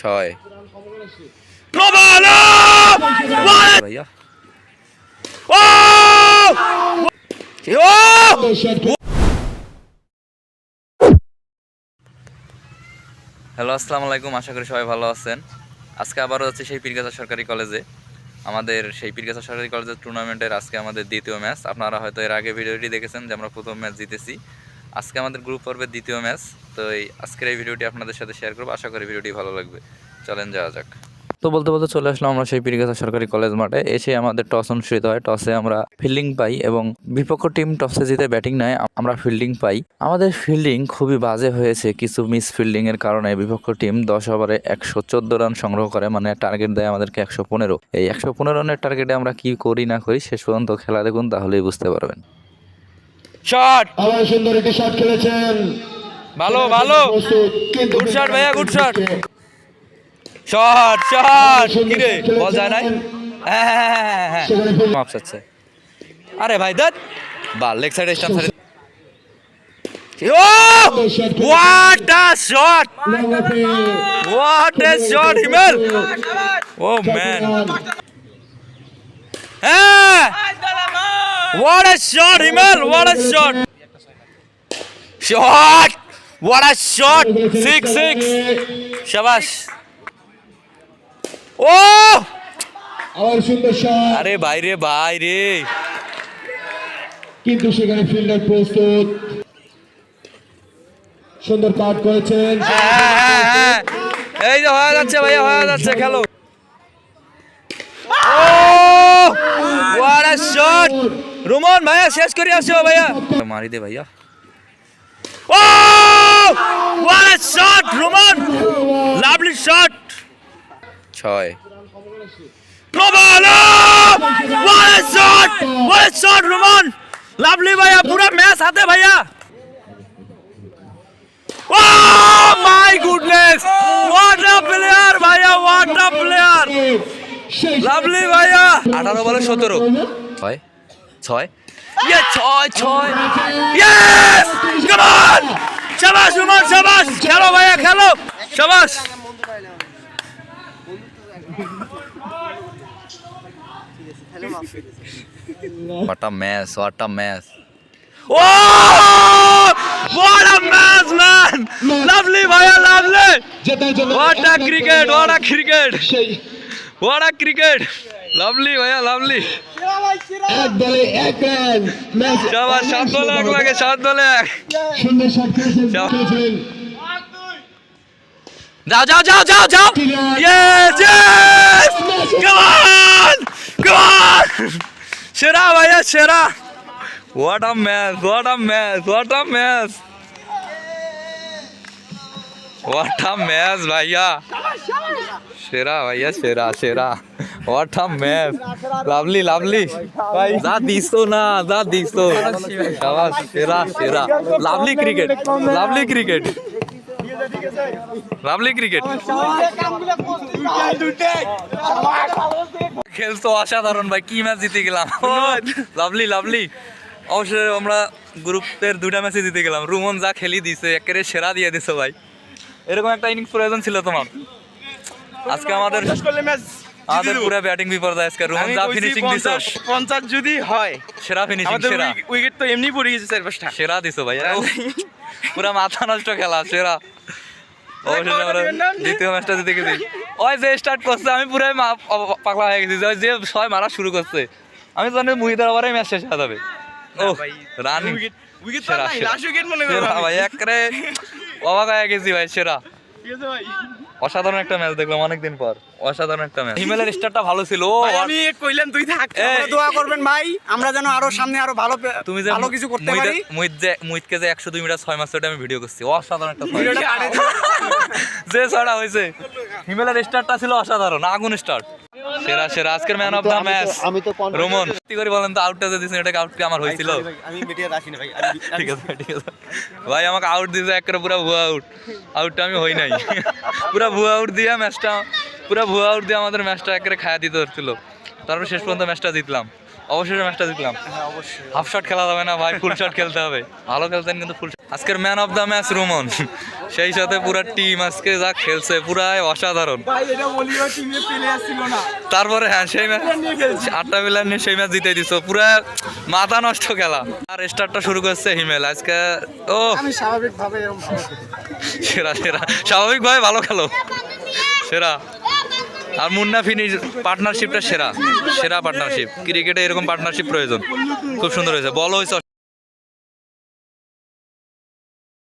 ছয়। ভাইয়া। হ্যালো আসসালামু আলাইকুম। আশা করি সবাই ভালো আছেন। আজকে আবারও হচ্ছে সেই পীরগাছা সরকারি কলেজে। আমাদের সেই পীরগাছা সরকারি কলেজের টুর্নামেন্টের আজকে আমাদের দ্বিতীয় ম্যাচ আপনারা হয়তো এর আগে ভিডিওটি দেখেছেন যে আমরা প্রথম ম্যাচ জিতেছি। আজকে আমাদের গ্রুপ পর্বের দ্বিতীয় ম্যাচ তো এই আজকের এই ভিডিওটি আপনাদের সাথে শেয়ার করব। আশা করি ভিডিওটি ভালো লাগবে। চলেন যাওয়া যাক। তো বলতে বলতে চলে আসলাম আমরা সেই পীরগাছা সরকারি কলেজ মাঠে। এসে আমাদের টস অনুষ্ঠিত হয়। টসে আমরা ফিল্ডিং পাই এবং বিপক্ষ টিম টসে জিতে ব্যাটিং নেয়। আমরা ফিল্ডিং পাই। আমাদের ফিল্ডিং খুবই বাজে হয়েছে। কিছু মিস ফিল্ডিং এর কারণে বিপক্ষ টিম দশ ওভারে একশো চোদ্দ রান সংগ্রহ করে। মানে টার্গেট দেয় আমাদেরকে একশো পনেরো। এই একশো পনেরো রানের টার্গেটে আমরা কি করি, না করি, শেষ পর্যন্ত খেলা দেখুন, তাহলেই বুঝতে পারবেন। শট আবার সুন্দর একটি শট খেলেছেন। ভালো ভালো। Good shot ভাইয়া, good shot. শট শট কি রে বল যায় নাই? হ্যাঁ হ্যাঁ হ্যাঁ হ্যাঁ আরে ভাই দত বাল লেগ সাইডে স্টাম্প সাইডে ও! What a shot what a shot Himel O man হ্যাঁ! What a shot Himel what a shot shot what a shot six six শাবাশ ও আবার সুন্দর শট আরে বাইরে বাইরে কিন্তু সেখানে ফিল্ডার প্রস্তুত। সুন্দর কাট করেছেন। হ্যাঁ, হ্যাঁ, হ্যাঁ। এই যে হয়ে যাচ্ছে ভাইয়া হয়ে যাচ্ছে খেলো। ও হোয়াট আ শট রুমন ভাইয়া শেষ করে আসো ভাইয়া। মারি দে ভাইয়া। Oh what a shot Ruman. Lovely shot ছয়। রোমানো হোয়াট হোয়াট লাভলি ভাইয়া পুরো ম্যাচ হাতে ভাইয়া। Oh my goodness! What a player, ভাইয়া what a player! সেই লাভলি ভাইয়া। আঠারো বলে সতেরো। ছয়। ছয় ইয়ে ছয় ছয় ইয়েস কাম অন শাবাশ রুমান শাবাশ খেলো ভাইয়া খেলো শাবাশ What a mess, what a mess. Oh! What a mess, man! Lovely, ভাইয়া lovely! জেতার জন্য What a cricket, what a cricket! সেই What a cricket! Lovely, ভাইয়া lovely! এক দলে এক রান ম্যাচ শাবাশ সাত দলে এক লাগে সাত দলে এক। সুন্দর শট খেলেছেন। যাও। খেলেছিলেন যাও যাও যাও। যাও যাও yes yes come on come on সেরা ভাইয়া সেরা। What a match what a match what a match what a match ভাইয়া। সেরা ভাইয়া সেরা সেরা। What a match lovely lovely ভাই যা দিছো না যা দিছো শাবাশ সেরা সেরা lovely cricket lovely cricket lovely cricket খেলতো অসাধারণ ভাই কি ম্যাচ জিতে গেলাম লাভলি লাভলি অবশ্যই আমরা গ্রুপের দুটা ম্যাচে জিতে গেলাম রুমন যা খেলি দিছে একেবারে সেরা দিয়ে দিছো ভাই এরকম একটা ইনিংস প্রয়োজন ছিল তোমার আজকে আমাদের আমাদের পুরো ব্যাটিং বিপর্যয় আজকে। রুমন যা ফিনিশিং দিছো পঞ্চাশ যদি হয় সেরা ফিনিশিং সেরা। উইকেট তো এমনি পড়ে গেছে চার পাঁচটা। সেরা দিছো ভাই পুরা মাথা নষ্ট খেলা সেরা। দ্বিতীয় ম্যাচটা জিতে গেছি। ওই যে স্টার্ট করছে আমি পুরাই মা- পাগলা হয়ে গেছি। যে ওই যে ছয় মারা শুরু করছে। আমি জানি মুহিদের ওভারে ম্যাচ শেষ হয়ে যাবে। ও রানিং উইকেট উইকেট সেরা, মনে সেরা ভাই একরে অবাক হয়ে গেছি ভাই সেরা। ঠিক আছে ভাই। অসাধারণ একটা ম্যাচ দেখলাম অনেকদিন পর। অসাধারণ একটা ম্যাচ হিমেলের স্টারটা ভালো ছিল। আমি কইলাম তুই থাক দোয়া করবেন ভাই। আমরা যেন আরও সামনে আরও ভালো তুমি যে ভালো কিছু করতে পারি। মুইদ যে মুইদকে যে একশো দুই মিটার 6 মাস আমি ভিডিও করছি। অসাধারণ একটা ভিডিওটা যে ছড়া হইছে হিমেলের স্টারটা ছিল অসাধারণ আগুন স্টার সেরা সেরা। আজকের ম্যান অফ দা ম্যাচ আমি তো রোমন। কি করে বলেন তো আউটটা যে দিছেন এটা আউট কি আমার হয়েছিল? আমি মিডিয়া রাখি না ভাই ঠিক আছে ঠিক আছে। ভাই আমাকে আউট দিয়েছে একেবারে পুরো ভুয়া আউট আউটটা আমি হই নাই। পুরো ভুয়া আউট দিয়ে ম্যাচটা পুরো ভুয়া আউট দিয়ে আমাদের ম্যাচটা একেবারে খায়া দিতে হচ্ছিল তারপর শেষ পর্যন্ত ম্যাচটা জিতলাম। অবশ্যই ম্যাচটা জিতলাম। হাফ শট খেলা যাবে না ভাই ফুল শট খেলতে হবে। ভালো খেলতেন কিন্তু ফুল আজকের man of the match Roman. সেই সাথে পুরা টিম আজকে যা খেলছে পুরাই অসাধারণ। তারপরে হ্যাঁ সেই ম্যাচ আটটা প্লেয়ার নিয়ে সেই ম্যাচ জিতে দিছ। পুরা মাথা নষ্ট খেলা। আর স্টার্টটা শুরু করছে হিমেল। আজকে ও। স্বাভাবিকভাবে সেরা সেরা। স্বাভাবিকভাবে ভালো খেলো। সেরা। আর মুন্না ফিনিশ পার্টনারশিপটা সেরা। সেরা পার্টনারশিপ ক্রিকেটে এরকম পার্টনারশিপ প্রয়োজন। খুব সুন্দর হয়েছে। বল হয়েছে